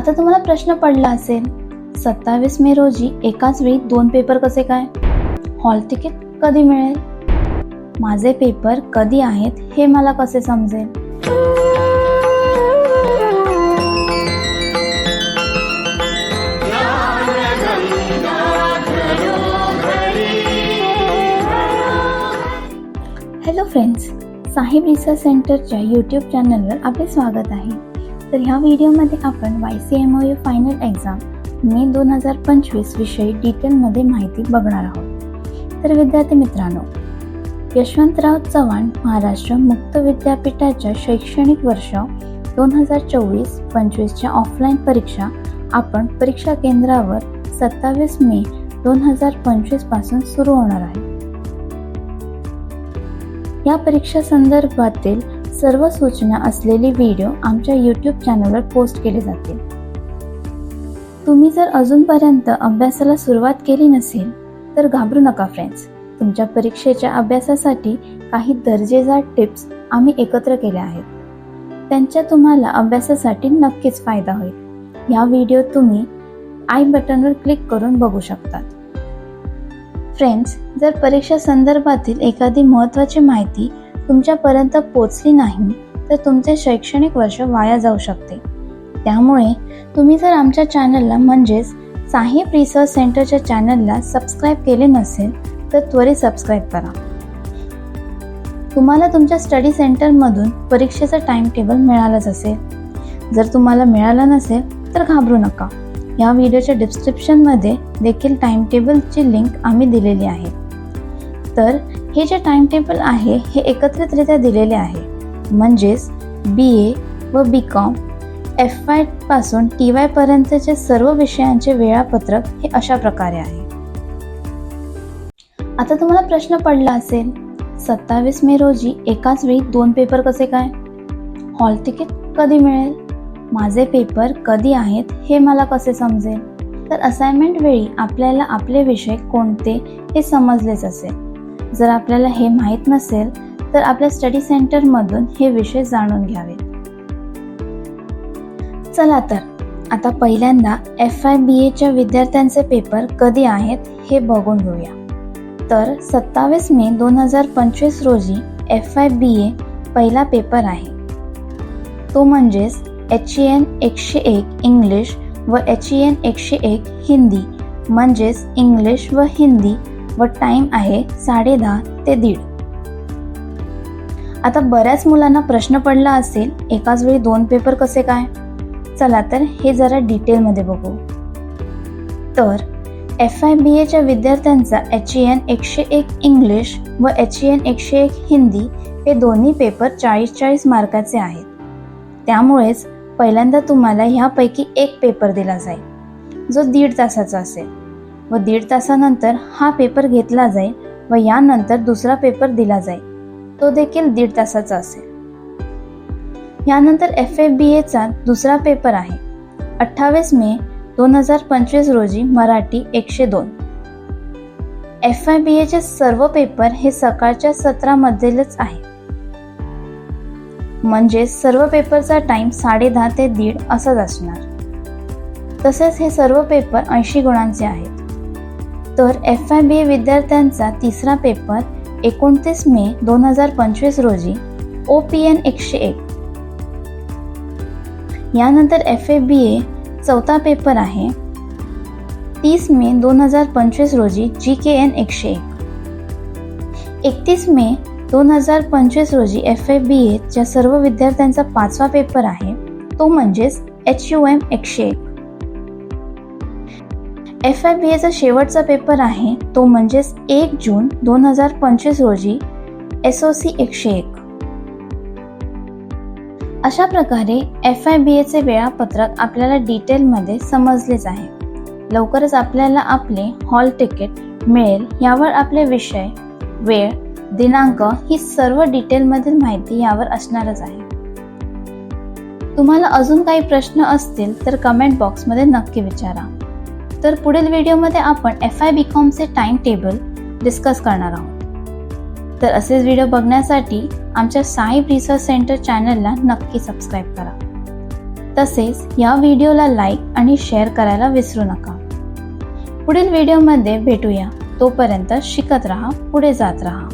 आता तुम्हाला प्रश्न पडला असेल सत्तावीस मे रोजी एकाच वेळी दोन पेपर कसे काय? हॉल तिकीट कधी मिळेल? माझे पेपर कधी आहेत हे मला कसे समजेल? हॅलो फ्रेंड्स साहिब रिसर्च सेंटरच्या यूट्यूब चॅनलवर आपले स्वागत आहे. तर ह्या व्हिडिओमध्ये आपण Y C M O U final exam May दोन हजार पंचवीस विषयी डिटेलमध्ये माहिती बघणार आहोत. तर विद्यार्थी मित्रांनो यशवंतराव चव्हाण महाराष्ट्र मुक्त विद्यापीठाच्या शैक्षणिक वर्ष दोन हजार चोवीस पंचवीसच्या ऑफलाईन परीक्षा आपण परीक्षा केंद्रावर सत्तावीस मे दोन हजार पंचवीसपासून सुरू होणार आहे. या परीक्षा संदर्भातील सर्व सूचना असलेले व्हिडिओ आमच्या यूट्यूब चॅनलवर पोस्ट केले जातील. तुम्ही जर अजूनपर्यंत अभ्यासाला सुरुवात केली नसेल तर घाबरू नका फ्रेंड्स तुमच्या परीक्षेच्या अभ्यासासाठी काही दर्जेदार टिप्स आम्ही एकत्र केल्या आहेत. त्यांच्या तुम्हाला अभ्यासासाठी नक्कीच फायदा होईल. या व्हिडिओ तुम्ही आय बटनवर क्लिक करून बघू शकतात. फ्रेंड्स जर परीक्षा संदर्भातील एखादी महत्त्वाची माहिती तुमच्यापर्यंत पोचली नाही तर तुमचे शैक्षणिक वर्ष वाया जाऊ शकते. त्यामुळे तुम्ही जर आमच्या चॅनलला म्हणजेच साहेब रिसर्च सेंटरच्या चॅनलला सबस्क्राईब केले नसेल तर त्वरित सबस्क्राईब करा. तुम्हाला तुमच्या स्टडी सेंटरमधून परीक्षेचं टाइम टेबल मिळालंच असेल. जर तुम्हाला मिळालं नसेल तर घाबरू नका. या व्हिडिओच्या डिस्क्रिप्शनमध्ये देखील टाइम टेबलची लिंक आम्ही दिलेली आहे. तर हे जे टाइम टेबल आहे हे एकत्रितरित्या दिलेले आहे. म्हणजेच बी ए व बी कॉम एफ वायपासून टी वाय पर्यंतचे सर्व विषयांचे वेळापत्रक हे अशा प्रकारे आहे. आता तुम्हाला प्रश्न पडला असेल सत्तावीस मे रोजी एकाच वेळी दोन पेपर कसे काय? हॉल तिकीट कधी मिळेल? माझे पेपर कधी आहेत हे मला कसे समजेल? तर असाइनमेंट वेळी आपल्याला आपले विषय कोणते हे समजलेच असेल. जर आपल्याला हे माहीत नसेल तर आपल्या स्टडी सेंटरमधून हे विषय जाणून घ्यावे. चला तर आता पहिल्यांदा एफ आय बी एच्या विद्यार्थ्यांचे पेपर कधी आहेत हे बघून घेऊया. तर सत्तावीस मे दोन हजार पंचवीस रोजी एफ आय बी ए पहिला पेपर आहे. तो म्हणजेच एच ई एन एकशे एक इंग्लिश व एच ई एन एकशे एक हिंदी म्हणजेच इंग्लिश व हिंदी व टाईम आहे साडे दहा ते दीड. आता बऱ्याच मुलांना प्रश्न पडला असेल एकाच वेळी दोन पेपर कसे काय? चला तर हे जरा डिटेलमध्ये बघू. तर एफ आय बी एच्या विद्यार्थ्यांचा एच ई एन एकशे एक इंग्लिश व एच ई एन एकशे एक हिंदी हे दोन्ही पेपर चाळीस चाळीस मार्काचे आहेत. त्यामुळेच पहिल्यांदा तुम्हाला ह्यापैकी एक पेपर दिला जाईल जो दीड तासाचा असेल. व दीड तासानंतर हा पेपर घेतला जाईल व यानंतर दुसरा पेपर दिला जाईल. तो देखील दीड तासाचा असेल. यानंतर एफ एफ बी एचा दुसरा पेपर आहे. अठ्ठावीस मे दोन हजार पंचवीस रोजी मराठी एकशे दोन. एफ आय बी एचे सर्व पेपर हे सकाळच्या सत्रामधीलच आहे. म्हणजे सर्व पेपरचा टाइम साडे दहा ते दीड असाच असणार. तसेच हे सर्व पेपर ऐंशी गुणांचे आहेत. तर एफ आय बी ए विद्यार्थ्यांचा तिसरा पेपर एकोणतीस मे दोन हजार पंचवीस रोजी ओ पी एन एकशे एक. यानंतर एफ ए बी ए चौथा पेपर आहे. तीस मे दोन हजार पंचवीस रोजी जी के एन एकशे एक. एकतीस मे दोन हजार पंचवीस रोजी एफ ए बी एच्या सर्व विद्यार्थ्यांचा पाचवा पेपर आहे. तो म्हणजेच एच यू एम एकशे एक. एफ आय बी एचा शेवटचा पेपर आहे तो म्हणजेच एक जून दोन हजार पंचवीस रोजी एस ओ सी एकशे एक. अशा प्रकारे एफ आय बी एचे वेळापत्रक आपल्याला डिटेलमध्ये समजलेच आहे. लवकरच आपल्याला आपले हॉल तिकीट मिळेल यावर आपले विषय वेळ दिनांक ही सर्व डिटेलमधील माहिती यावर असणारच आहे. तुम्हाला अजून काही प्रश्न असतील तर कमेंट बॉक्समध्ये नक्की विचारा. तर पुढील व्हिडिओमध्ये आपण एफ आय बी कॉमचे टाइम टेबल डिस्कस करणार आहोत. तर असेच व्हिडिओ बघण्यासाठी आमच्या साहेब रिसर्च सेंटर चॅनलला नक्की सबस्क्राईब करा. तसेच या व्हिडिओला लाईक आणि शेअर करायला विसरू नका. पुढील व्हिडिओमध्ये भेटूया. तोपर्यंत शिकत राहा पुढे जात राहा.